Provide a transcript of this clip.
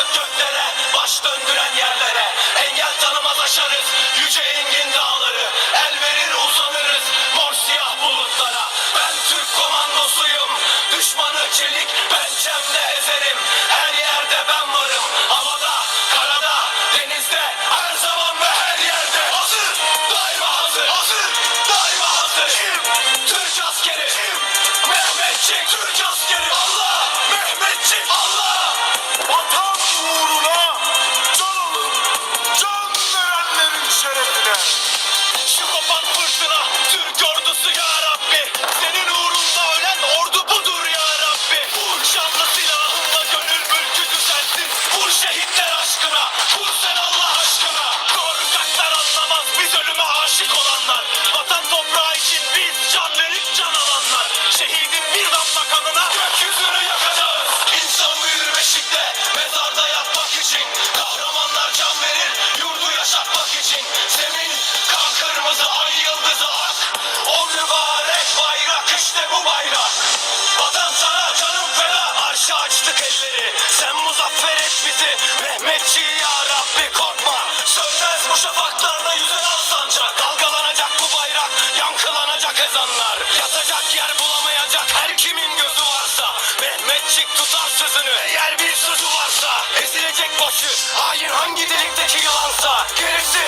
Sırt göklere, baş döndüren yerlere. Engel tanımaz aşarız, yüce engin dağları. El verir uzanırız, mor siyah bulutlara. Ben Türk komandosuyum, düşmanı çelik pençemle ezerim. Her yerde ben varım, havada, karada, denizde Her zaman ve her yerde. Hazır, daima hazır, hazır, daima hazır. Kim? Türk askeri. Kim? Mehmetçik. Türk aşkına Vur sen Allah aşkına. Korkaklar anlamaz biz ölüme aşık olanlar. Vatan toprağı için biz can verip can alanlar. Şehidin bir damla kanına gökyüzünü yakacağız. İnsan büyür beşikte mezarda yatmak için. Kahramanlar can verir yurdu yaşatmak için. Zemin kan kırmızı ay yıldızı ak. O mübarek bayrak işte bu bayrak. Vatan sana canım feda. Arşa açtık elleri. Sen muzaffer Mehmetçi ya Rabbi korkma. Sönmez bu şafaklarda yüzen al sancak. Dalgalanacak bu bayrak Yankılanacak ezanlar. Yatacak yer bulamayacak her kimin gözü varsa. Mehmetçik tutar sözünü Eğer bir sözü varsa. Ezilecek başı Hain hangi delikteki yılansa. Gerisi